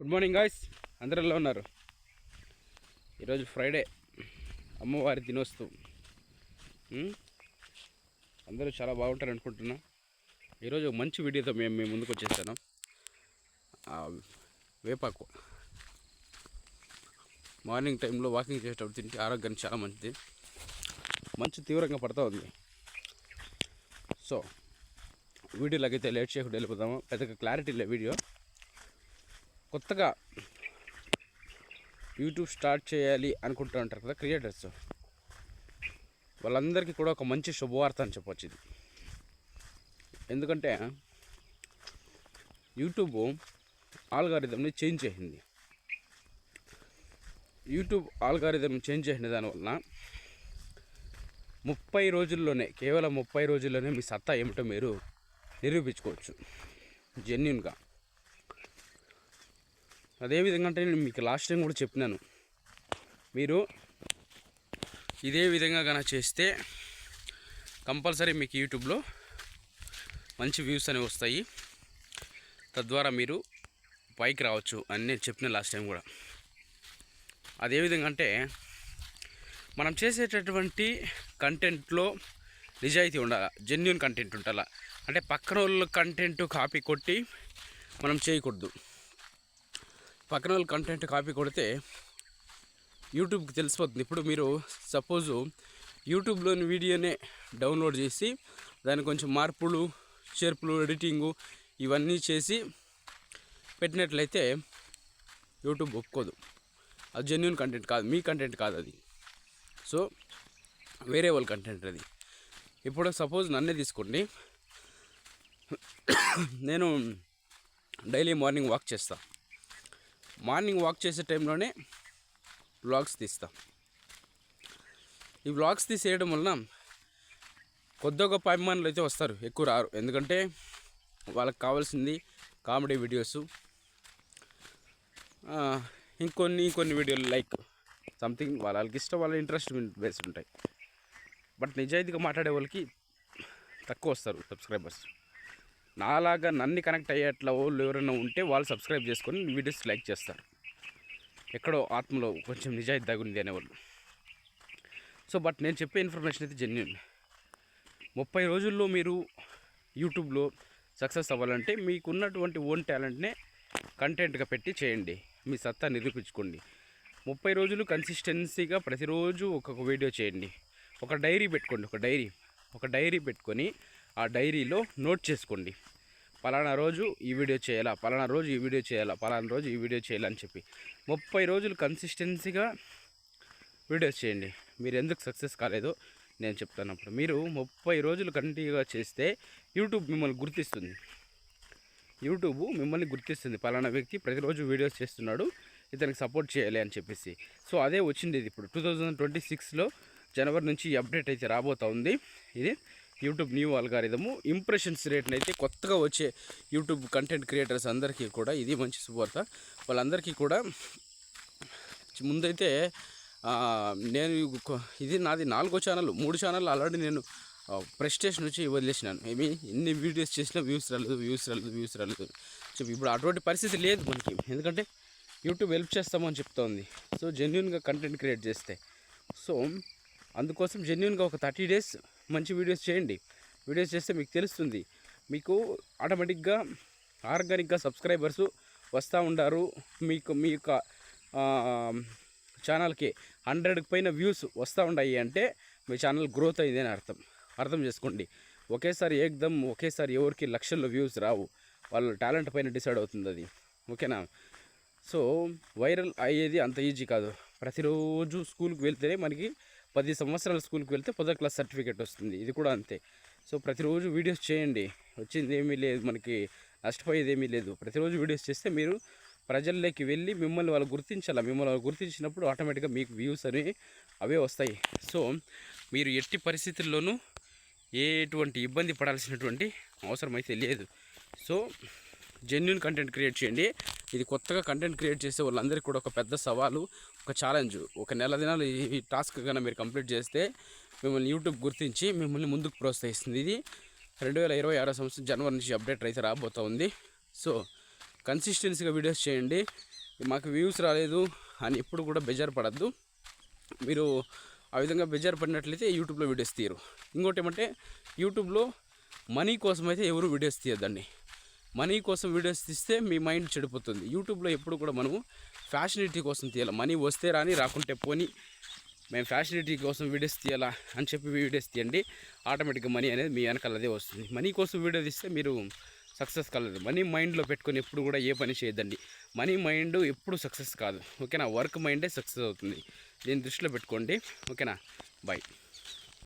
Good morning guys అందరూ ఎలా ఉన్నారు? ఈరోజు ఫ్రైడే అమ్మవారి దినోత్సవం. అందరూ చాలా బాగుంటారు అనుకుంటున్నా. ఈరోజు మంచి వీడియోతో మేము మేము ముందుకు వచ్చేసాను. వేపాకు. మార్నింగ్ టైంలో వాకింగ్ చేసేటప్పుడు తింటే ఆరోగ్యానికి చాలా మంచిది. మంచు తీవ్రంగా పడతా ఉంది. సో వీడియోలోకి అయితే లేట్ చేయకుండా వెళ్ళిపోతాము పెద్దగా క్లారిటీ లే వీడియో. కొత్తగా యూట్యూబ్ స్టార్ట్ చేయాలి అనుకుంటూ ఉంటారు కదా క్రియేటర్స్. వాళ్ళందరికీ కూడా ఒక మంచి శుభవార్త అని చెప్పొచ్చు ఇది. ఎందుకంటే యూట్యూబ్ ఆల్గారిథంని చేంజ్ చేసింది. యూట్యూబ్ ఆల్గారిథం చేంజ్ చేసిన దానివల్ల ముప్పై రోజుల్లోనే కేవలం ముప్పై రోజుల్లోనే మీ సత్తా ఏమిటో మీరు నిరూపించుకోవచ్చు. జెన్యున్గా. అదేవిధంగా అంటే నేను మీకు లాస్ట్ టైం కూడా చెప్పినాను. మీరు ఇదే విధంగా కనుక చేస్తే కంపల్సరీ మీకు యూట్యూబ్లో మంచి వ్యూస్ అనేవి వస్తాయి. తద్వారా మీరు పైకి రావచ్చు అని నేను చెప్పిన లాస్ట్ టైం కూడా. అదేవిధంగా అంటే మనం చేసేటటువంటి కంటెంట్లో నిజాయితీ ఉండాలి జెన్యున్ కంటెంట్ ఉండాలి. అంటే పక్కన వాళ్ళ కంటెంట్ కాపీ కొట్టి మనం చేయకూడదు. పక్కన వాళ్ళ కంటెంట్ కాపీ కొడితే యూట్యూబ్కి తెలిసిపోతుంది. ఇప్పుడు మీరు సపోజు యూట్యూబ్లోని వీడియోనే డౌన్లోడ్ చేసి దాని కొంచెం మార్పులు చేర్పులు ఎడిటింగు ఇవన్నీ చేసి పెట్టినట్లయితే యూట్యూబ్ ఒప్పుకోదు. అది జెన్యున్ కంటెంట్ కాదు. మీ కంటెంట్ కాదు అది. సో వేరే వాళ్ళ కంటెంట్ అది. ఇప్పుడు సపోజ్ నన్నే తీసుకోండి. నేను డైలీ మార్నింగ్ వాక్ చేస్తాను మార్నింగ్ వాక్ చేసే టైంలోనే వ్లాగ్స్ తీస్తా. ఈ వ్లాగ్స్ తీసేయడం వలన కొద్ది గొప్ప అభిమానులు అయితే వస్తారు ఎక్కువ రారు. ఎందుకంటే వాళ్ళకి కావాల్సింది కామెడీ వీడియోస్. ఇంకొన్ని ఇంకొన్ని వీడియోలు లైక్ సంథింగ్ వాళ్ళకి ఇష్టం వాళ్ళ ఇంట్రెస్ట్ బేస్డ్ ఉంటాయి. బట్ నిజాయితీగా మాట్లాడే వాళ్ళకి తక్కువ వస్తారు సబ్స్క్రైబర్స్. నాలాగా నన్ను కనెక్ట్ అయ్యేట్లా వాళ్ళు ఎవరైనా ఉంటే వాళ్ళు సబ్స్క్రైబ్ చేసుకొని వీడియోస్ లైక్ చేస్తారు. ఎక్కడో ఆత్మలో కొంచెం నిజాయితీ తగుంది అనేవాళ్ళు. సో బట్ నేను చెప్పే ఇన్ఫర్మేషన్ అయితే జెన్యున్. ముప్పై రోజుల్లో మీరు యూట్యూబ్లో సక్సెస్ అవ్వాలంటే మీకున్నటువంటి ఓన్ టాలెంట్నే కంటెంట్గా పెట్టి చేయండి. మీ సత్తా నిరూపించుకోండి. ముప్పై రోజులు కన్సిస్టెన్సీగా ప్రతిరోజు ఒక్కొక్క వీడియో చేయండి. ఒక డైరీ పెట్టుకోండి ఒక డైరీ. ఒక డైరీ పెట్టుకొని ఆ డైరీలో నోట్ చేసుకోండి. పలానా రోజు ఈ వీడియో చేయాలా పలానా రోజు ఈ వీడియో చేయాలా పలానా రోజు ఈ వీడియో చేయాలని చెప్పి ముప్పై రోజులు కన్సిస్టెన్సీగా వీడియోస్ చేయండి. మీరు ఎందుకు సక్సెస్ కాలేదో నేను చెప్తాను అప్పుడు. మీరు ముప్పై రోజులు కంటిన్యూగా చేస్తే యూట్యూబ్ మిమ్మల్ని గుర్తిస్తుంది. యూట్యూబ్ మిమ్మల్ని గుర్తిస్తుంది. పలానా వ్యక్తి ప్రతిరోజు వీడియోస్ చేస్తున్నాడు ఇతనికి సపోర్ట్ చేయాలి అని చెప్పేసి. సో అదే వచ్చింది ఇది ఇప్పుడు. టూ థౌజండ్ ట్వంటీ సిక్స్లో జనవరి నుంచి అప్డేట్ అయితే రాబోతూ ఉంది. ఇది యూట్యూబ్ న్యూ అల్గారిథము. ఇంప్రెషన్స్ రేట్ని అయితే కొత్తగా వచ్చే యూట్యూబ్ కంటెంట్ క్రియేటర్స్ అందరికీ కూడా ఇది మంచి శుభవార్త వాళ్ళందరికీ కూడా ముందైతే నేను ఇది నాది నాలుగో ఛానల్. మూడు ఛానల్ ఆల్రెడీ నేను ప్రెస్టేషన్ నుంచి వదిలేసినాను. ఏమి ఎన్ని వీడియోస్ చేసినా వ్యూస్ రాలేదు వ్యూస్ రాలేదు వ్యూస్ రాలేదు. చెప్పి ఇప్పుడు అటువంటి పరిస్థితి లేదు మనకి. ఎందుకంటే యూట్యూబ్ హెల్ప్ చేస్తామని చెప్తోంది. సో జెన్యున్గా కంటెంట్ క్రియేట్ చేస్తే. సో అందుకోసం జెన్యున్గా ఒక థర్టీ డేస్ మంచి వీడియోస్ చేయండి. వీడియోస్ చేస్తే మీకు తెలుస్తుంది. మీకు ఆటోమేటిక్గా ఆర్గానిక్గా సబ్స్క్రైబర్స్ వస్తూ ఉంటారు మీకు మీ యొక్క ఛానల్కి హండ్రెడ్కి పైన వ్యూస్ వస్తూ ఉన్నాయి అంటే మీ ఛానల్ గ్రోత్ అయింది అని అర్థం. అర్థం చేసుకోండి. ఒకేసారి ఏకదం ఒకేసారి ఎవరికి లక్షల్లో వ్యూస్ రావు. వాళ్ళ టాలెంట్ పైన డిసైడ్ అవుతుంది అది. ఓకేనా? సో వైరల్ అయ్యేది అంత ఈజీ కాదు. ప్రతిరోజు స్కూల్కి వెళ్తేనే మనకి పది సంవత్సరాల స్కూల్కి వెళ్తే పదో క్లాస్ సర్టిఫికేట్ వస్తుంది. ఇది కూడా అంతే. సో ప్రతిరోజు వీడియోస్ చేయండి. వచ్చింది ఏమీ లేదు మనకి నష్టపోయేది ఏమీ లేదు. ప్రతిరోజు వీడియోస్ చేస్తే మీరు ప్రజల్లోకి వెళ్ళి మిమ్మల్ని వాళ్ళు గుర్తించాలి? మిమ్మల్ని వాళ్ళు గుర్తించినప్పుడు ఆటోమేటిక్గా మీకు వ్యూస్ అనేవి అవే వస్తాయి. సో మీరు ఎట్టి పరిస్థితుల్లోనూ ఎటువంటి ఇబ్బంది పడాల్సినటువంటి అవసరం అయితే లేదు. సో జెన్యున్ కంటెంట్ క్రియేట్ చేయండి. ఇది కొత్తగా కంటెంట్ క్రియేట్ చేసే వాళ్ళందరికీ కూడా ఒక పెద్ద సవాలు ఒక ఛాలెంజ్ ఒక నెల దినాలు ఈ టాస్క్ కన్నా మీరు కంప్లీట్ చేస్తే మిమ్మల్ని యూట్యూబ్ గుర్తించి మిమ్మల్ని ముందుకు ప్రోత్సహిస్తుంది. ఇది రెండు వేల ఇరవై ఆరో సంవత్సరం జనవరి నుంచి అప్డేట్ అయితే రాబోతూ ఉంది. సో కన్సిస్టెన్సీగా వీడియోస్ చేయండి. మాకు వ్యూస్ రాలేదు అని ఎప్పుడు కూడా బెజార్ పడద్దు. మీరు ఆ విధంగా బెజార్ పడినట్లయితే యూట్యూబ్లో వీడియోస్ తీయరు. ఇంకోటి ఏమంటే యూట్యూబ్లో మనీ కోసం అయితే ఎవరు వీడియోస్ తీయద్దండి. మనీ కోసం వీడియోస్ తీస్తే మీ మైండ్ చెడిపోతుంది. యూట్యూబ్లో ఎప్పుడు కూడా మనము ఫ్యాషనిటీ కోసం తీయాలి? మనీ వస్తే రాని రాకుంటే పోని మేము ఫ్యాషనిటీ కోసం వీడియోస్ తీయాలా అని చెప్పి వీడియోస్ తీయండి. ఆటోమేటిక్గా మనీ అనేది మీ వెనకాల అదే వస్తుంది. మనీ కోసం వీడియో తీస్తే మీరు సక్సెస్ కాలేదు. మనీ మైండ్లో పెట్టుకొని ఎప్పుడు కూడా ఏ పని చేయొద్దండి. మనీ మైండ్ ఎప్పుడు సక్సెస్ కాదు. ఓకేనా? వర్క్ మైండే సక్సెస్ అవుతుంది. దీన్ని దృష్టిలో పెట్టుకోండి. ఓకేనా? బాయ్.